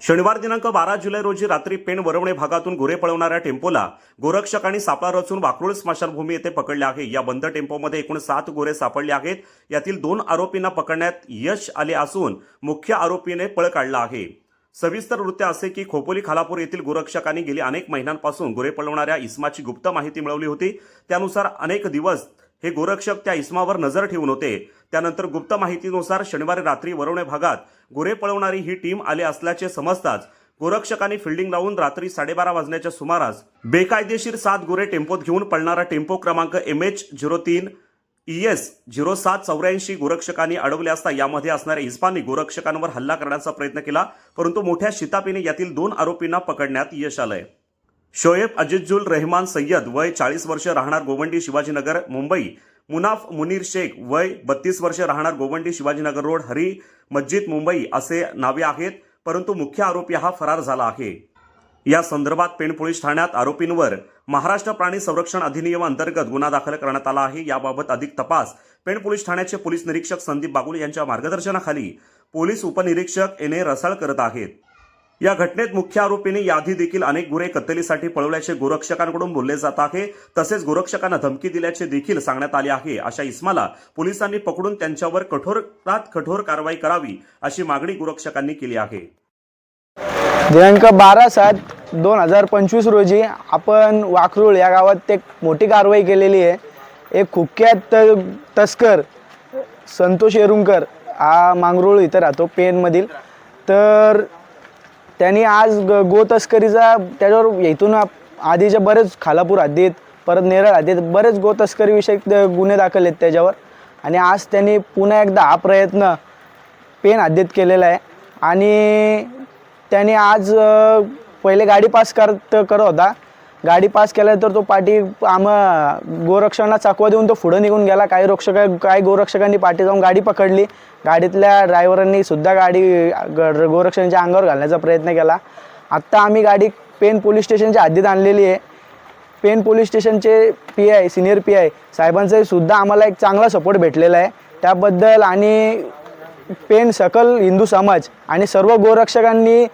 शनिवार दिनांक बारा जुलै रोजी रात्री पेण वरवणे भागातून गुरे पळवणाऱ्या टेम्पोला गोरक्षकांनी सापळा रचून वाकरूळ स्मशानभूमी येथे पकडले आहे. या बंद टेम्पोमध्ये एकूण सात गोरे सापडले आहेत. यातील दोन आरोपींना पकडण्यात यश आले असून मुख्य आरोपीने पळ काढला आहे. सविस्तर वृत्त असे की खोपोली खालापूर येथील गोरक्षकांनी गेली अनेक महिन्यांपासून गुरे पळवणाऱ्या इस्माची गुप्त माहिती मिळवली होती. त्यानुसार अनेक दिवस हे गोरक्षक त्या इस्मावर नजर ठेवून होते. त्यानंतर गुप्त माहितीनुसार शनिवारी रात्री वरवणे भागात गुरे पळवणारी ही टीम आले असल्याचे समजताच गोरक्षकांनी फिल्डिंग लावून रात्री साडेबारा वाजण्याच्या सुमारास बेकायदेशीर सात गुरे टेम्पोत घेऊन पळणारा टेम्पो क्रमांक एम एच झिरो तीन ई एस झिरो सात चौऱ्याऐंशी गोरक्षकांनी अडवले असता यामध्ये असणाऱ्या इस्पानी गोरक्षकांवर हल्ला करण्याचा प्रयत्न केला परंतु मोठ्या शितापीने यातील दोन आरोपींना पकडण्यात यश आलंय. शोएब अजिजुल रहमान सय्यद वय चाळीस वर्ष राहणार गोवंडी शिवाजीनगर मुंबई. मुनाफ मुनीर शेख वय बत्तीस वर्ष राहणार गोवंडी शिवाजीनगर रोड हरी मस्जिद मुंबई असे नावे आहेत परंतु मुख्य आरोपी हा फरार झाला आहे. या संदर्भात पेण पोलीस ठाण्यात आरोपींवर महाराष्ट्र प्राणी संरक्षण अधिनियम अंतर्गत गुन्हा दाखल करण्यात आला आहे. याबाबत अधिक तपास पेण पोलीस ठाण्याचे पोलीस निरीक्षक संदीप बागुल यांच्या मार्गदर्शनाखाली पोलीस उपनिरीक्षक एन ए रसाळ करत आहेत. या घटनेत मुख्य आरोपीने याआधी देखील अनेक गुरे कत्तलीसाठी पळवल्याचे गोरक्षकांकडून बोलले जात आहे. तसेच गोरक्षकांना धमकी दिल्याचे देखील सांगण्यात आले आहे. अशा इस्माला पोलिसांनी पकडून त्यांच्यावर कठोरात कठोर कारवाई करावी अशी मागणी गोरक्षकांनी केली आहे. दिनांक बारा सात दोन हजार पंचवीस रोजी आपण वाखरूळ या गावात एक मोठी कारवाई केलेली आहे. एक कुख्यात तस्कर संतोष येरुंकर हा मांगरूळ इथं राहतो पेनमधील तर त्यांनी आज ग गो तस्करीचा त्याच्यावर इथून आधीच्या आधीचे बरेच खालापूर हद्दीत परत नेरळ हद्दीत बरेच गो तस्करीविषयक गुन्हे दाखल आहेत त्याच्यावर. आणि आज त्यांनी पुन्हा एकदा हा प्रयत्न पेन हद्दीत केलेला आहे. आणि त्याने आज पहिले गाडी पास करत करत होता. गाडी पास केल्यानंतर तो पाठी आम्हा गोरक्षकांना चाकवा देऊन तो पुढं निघून गेला. काही रक्षक काही गोरक्षकांनी पाठी जाऊन गाडी पकडली. गाडीतल्या ड्रायव्हरांनी सुद्धा गाडी गोरक्षकांच्या अंगावर घालण्याचा प्रयत्न केला. आत्ता आम्ही गाडी पेन पोलीस स्टेशनच्या हद्दीत आणलेली आहे. पेन पोलीस स्टेशनचे P I senior P I साहेबांचाही सुद्धा आम्हाला एक चांगला सपोर्ट भेटलेला आहे. त्याबद्दल आणि पेन सकल हिंदू समाज आणि सर्व गोरक्षकांनी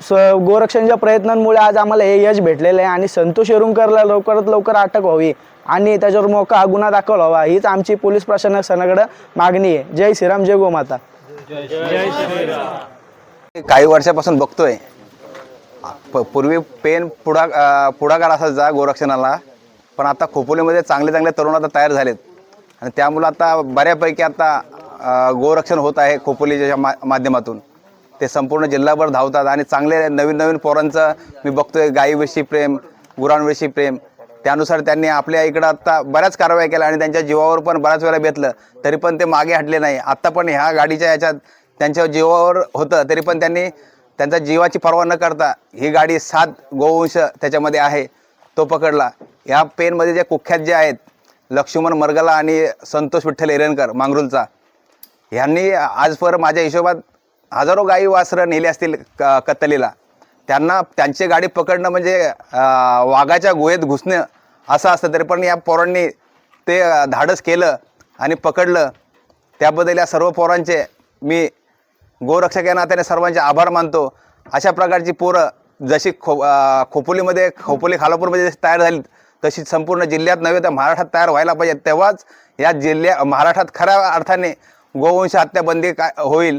स गोरक्षणच्या प्रयत्नांमुळे आज आम्हाला हे यश भेटलेलं आहे आणि संतोष येरुंकरला लवकरात लवकर अटक व्हावी आणि त्याच्यावर मोका हा गुन्हा दाखल व्हावा हीच आमची पोलीस प्रशासनाकडं मागणी आहे. जय श्रीराम जय गोमाता. काही वर्षापासून बघतोय. प- पूर्वी पेन पुढा अं, पुढाकार असायचा गोरक्षणाला पण आता खोपोलीमध्ये चांगले चांगले तरुण आता तयार झालेत. आणि त्यामुळं आता बऱ्यापैकी आता गोरक्षण होत आहे खोपोलीच्या मा माध्यमातून. ते संपूर्ण जिल्हाभर धावतात आणि चांगले नवीन नवीन पोरांचं मी बघतोय गायीविषयी प्रेम गुरांविषयी प्रेम. त्यानुसार त्यांनी आपल्या इकडं आत्ता बऱ्याच कारवाई केल्या आणि त्यांच्या जीवावर पण बऱ्याच वेळा बेतलं. तरी पण ते मागे हटले नाही. आत्ता पण ह्या गाडीच्या याच्यात त्यांच्या जीवावर होतं तरी पण त्यांनी त्यांचा जीवाची पर्वा न करता ही गाडी सात गोवंश त्याच्यामध्ये आहे तो पकडला. ह्या पेनमध्ये जे कुख्यात जे आहेत लक्ष्मण मरगला आणि संतोष विठ्ठल एरणकर मांगरूलचा ह्यांनी आजपर माझ्या हिशोबात हजारो गाई वासरं नेले असतील क कत्तलीला. त्यांना त्यांची गाडी पकडणं म्हणजे वाघाच्या गुहेत घुसणं असं असतं तरी पण या पोरांनी ते धाडस केलं आणि पकडलं. त्याबद्दल या सर्व पोरांचे मी गोरक्षक या नात्याने सर्वांचे आभार मानतो. अशा प्रकारची पोरं जशी खो खोपोलीमध्ये खोपोली खालापूरमध्ये जशी तयार झाली तशी संपूर्ण जिल्ह्यात नव्हे तर महाराष्ट्रात तयार व्हायला पाहिजे. तेव्हाच या जिल्ह्या महाराष्ट्रात खऱ्या अर्थाने गोवंश हत्या बंदी काय होईल.